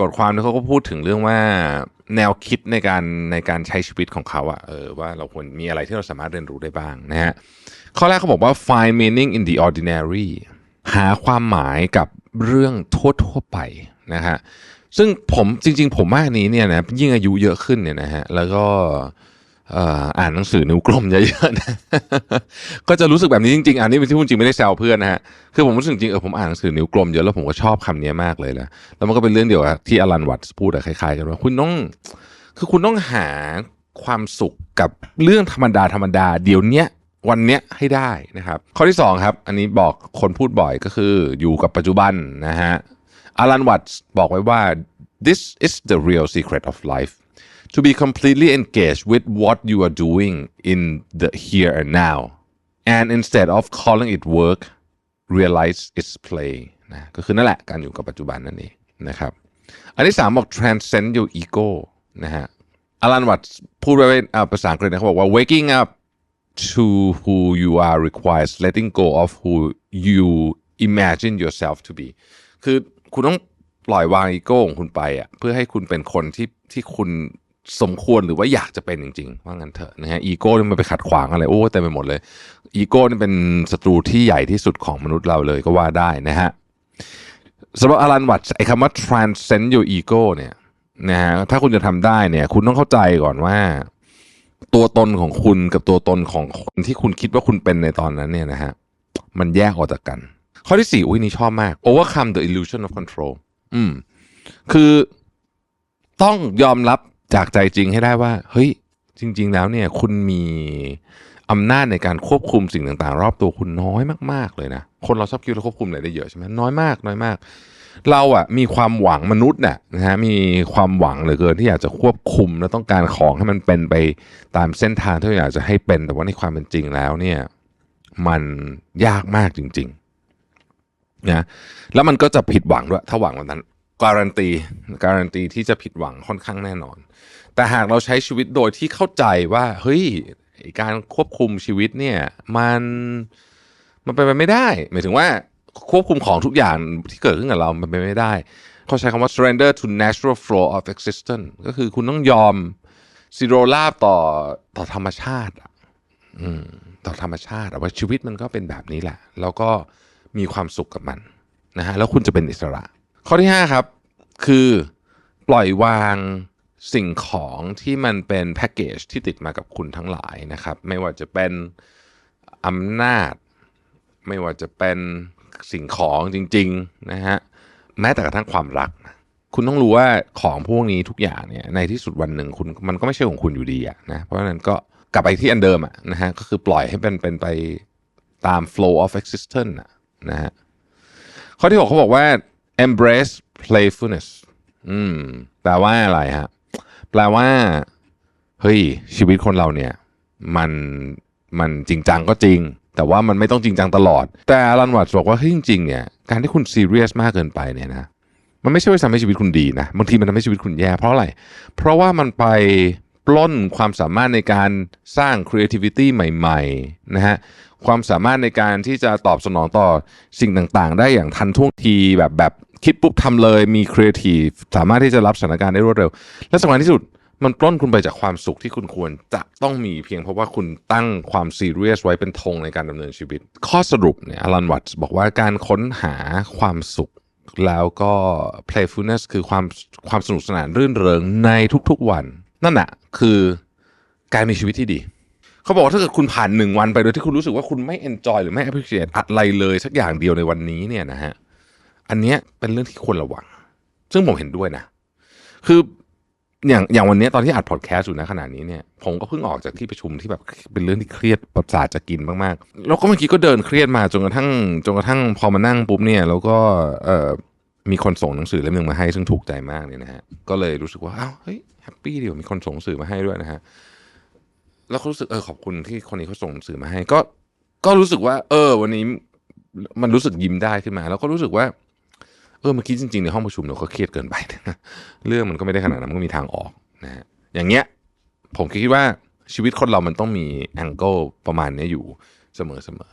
บทความนี้เขาก็พูดถึงเรื่องว่าแนวคิดในการในการใช้ชีวิตของเขาอะเออว่าเราควรมีอะไรที่เราสามารถเรียนรู้ได้บ้างนะฮะข้อแรกเขาบอกว่า find meaning in the ordinary หาความหมายกับเรื่องทั่วๆไปนะฮะซึ่งผมจริง ๆ ผมว่ากนี้เนี่ยนะยิ่งอายุเยอะขึ้นเนี่ยนะฮะแล้วก็ อ่านหนังสือนิ้วกลมเยอะๆนะก็จะรู้สึกแบบนี้จริงๆอันนี้เป็นที่พูดจริงไม่ได้แซวเพื่อนนะฮะ คือผมรู้สึกจริงเออผมอ่านหนังสือนิ้วกลมเยอะแล้วผมก็ชอบคำนี้มากเลยนะ แล้วมันก็เป็นเรื่องเดียวกับที่อลันวัตส์พูดอะคล้ายๆกันว่าคุณต้อง คือคุณต้องหาความสุขกับเรื่องธรรมดาธรรมดาเดี๋ยวเนี้ยวันเนี้ยให้ได้นะครับ ข้อที่สองครับ อันนี้บอกคนพูดบ่อยก็คืออยู่กับปัจจุบันนะฮะอลันวัตส์บอกไว้ว่า this is the real secret of life to be completely engaged with what you are doing in the here and now and instead of calling it work realize it's play นะก็คือนั่นแหละการอยู่กับปัจจุบันนั่นเองนะครับ อันที่สามบอก transcend your ego นะฮะอลันวัตพูดไว้อ่าภาษาอังกฤษนะเขาบอกว่า waking up to who you are requires letting go of who you imagine yourself to be คือคุณต้อง ปล่อยวางอีโก้ของคุณไปอะเพื่อให้คุณเป็นคนที่ที่คุณสมควรหรือว่าอยากจะเป็นจริงๆ ว่างั้นเถอะนะฮะอีโก้นี่มันไปขัดขวางอะไรโอ้เต็มไปหมดเลยอีโก้นี่เป็นศัตรูที่ใหญ่ที่สุดของมนุษย์เราเลยก็ว่าได้นะฮะสำหรับอลันวัตไอ้คำว่า transcend your ego เนี่ยนะฮะถ้าคุณจะทำได้เนี่ย คุณต้องเข้าใจก่อนว่า ตัวตนของคุณกับตัวตนของคนที่คุณคิดว่าคุณเป็นในตอนนั้นเนี่ยนะฮะมันแยกออกจากกัน ข้อที่สี่อุ้ยนี่ชอบมาก overcome the illusion of control อืม คือต้องยอมรับจากใจจริงให้ได้ว่า เฮ้ย จริง ๆ แล้วเนี่ย คุณมีอำนาจในการควบคุมสิ่งต่าง ๆ รอบตัวคุณน้อยมาก ๆ เลยนะ คนเราชอบคิดเราควบคุมอะไรได้เยอะใช่ไหมน้อยมาก น้อยมาก เราอะมีความหวังมนุษย์เนี่ยนะฮะ มีความหวังเหลือเกินที่อยากจะควบคุมและต้องการของให้มันเป็นไปตามเส้นทางที่เราอยากจะให้เป็น แต่ว่าในความเป็นจริงแล้วเนี่ย มันยากมากจริง ๆ นะแล้วมันก็จะผิดหวังด้วย ถ้าหวังแบบนั้น การันตีการันตีที่จะผิดหวังค่อนข้างแน่นอน แต่หากเราใช้ชีวิตโดยที่เข้าใจว่าเฮ้ยการควบคุมชีวิตเนี่ยมันมันเป็นไปไม่ได้ หมายถึงว่าควบคุมของทุกอย่างที่เกิดขึ้นกับเรา มันเป็นไปไม่ได้ เขาใช้คำว่า surrender to natural flow of existence ก็คือคุณต้องยอมซีโรราบต่อต่อธรรมชาติอืมต่อธรรมชาติว่าชีวิตมันก็เป็นแบบนี้แหละ แล้วก็ มีความสุขกับมันนะฮะแล้วคุณจะเป็นอิสระ ข้อที่ 5 ครับ คือปล่อยวางสิ่งของที่มันเป็นแพ็กเกจที่ติดมากับคุณทั้งหลายนะครับ ไม่ว่าจะเป็นอำนาจ ไม่ว่าจะเป็นสิ่งของจริงๆนะฮะแม้แต่กระทั่งความรัก คุณต้องรู้ว่าของพวกนี้ทุกอย่างเนี่ยในที่สุดวันหนึ่งคุณมันก็ไม่ใช่ของคุณอยู่ดีอะนะเพราะฉะนั้นก็กลับไปที่อันเดิมอะนะฮะก็คือปล่อยให้เป็นเป็นไปตาม flow of existence อะ นะฮะข้อที่ 6เขาบอกว่า embrace playfulness อืมแปลว่าอะไรฮะแปลว่าเฮ้ยชีวิตคนเราเนี่ย มันมันจริงจังก็จริง แต่ว่ามันไม่ต้องจริงจังตลอด แต่อลันวัตบอกว่าเฮ้ยจริงๆเนี่ยการที่คุณซีเรียสมากเกินไปเนี่ยนะมันไม่ใช่ว่าทำให้ชีวิตคุณดีนะบางทีมันทำให้ชีวิตคุณแย่เพราะอะไร เพราะว่ามันไป ปล้นความสามารถในการสร้าง creativity ใหม่ๆนะฮะความสามารถในการที่จะตอบสนองต่อสิ่งต่างๆ ได้อย่างทันท่วงทีแบบแบบคิดปุ๊บทำเลยมี creative สามารถที่จะรับสถานการณ์ได้รวดเร็ว และสำคัญที่สุดมันปล้นคุณไปจากความสุขที่คุณควรจะต้องมีเพียงเพราะว่าคุณตั้งความซีเรียสไว้เป็นธงในการดำเนินชีวิต ข้อสรุปเนี่ยอลันวัตบอกว่าการค้นหาความสุขแล้วก็ playfulness คือความความสนุกสนานรื่นเริงในทุกๆวัน นั่นแหะคือการมีชีวิตที่ดี เขาบอกว่าถ้าเกิดคุณผ่านหนึ่งวันไปโดยที่คุณรู้สึกว่าคุณไม่ enjoy หรือไม่ appreciate อะไรเลยสักอย่างเดียวในวันนี้เนี่ยนะฮะอันเนี้ยเป็นเรื่องที่ควรระวัง ซึ่งผมเห็นด้วยนะ คืออย่างอย่างวันนี้ตอนที่อัดพอดแคสต์อยู่นะขนาดนี้เนี่ยผมก็เพิ่งออกจากที่ประชุมที่แบบเป็นเรื่องที่เครียดประสาทจะกินมากๆ แล้วก็เมื่อกี้ก็เดินเครียดมาจนกระทั่งจนกระทั่งพอมานั่งปุ๊บเนี่ย แล้วก็เออ มีคนส่งหนังสือเล่มหนึ่งมาให้ซึ่งถูกใจมากเนี่ยนะฮะก็เลยรู้สึกว่าอ้าวเฮ้ยแฮปปี้ดีว่ามีคนส่งหนังสือมาให้ด้วยนะฮะแล้วก็รู้สึกเออขอบคุณที่คนนี้เขาส่งหนังสือมาให้ ก็ก็รู้สึกว่า เออ วันนี้มันรู้สึกยิ้มได้ขึ้นมา แล้วก็รู้สึกว่า เออเมื่อกี้จริงๆในห้องประชุมเราก็เครียดเกินไปนะเรื่องมันก็ไม่ได้ขนาดนั้นมันก็มีทางออกนะฮะอย่างเงี้ย ผมคิดว่าชีวิตคนเรามันต้องมีแองเกิลประมาณนี้อยู่เสมอ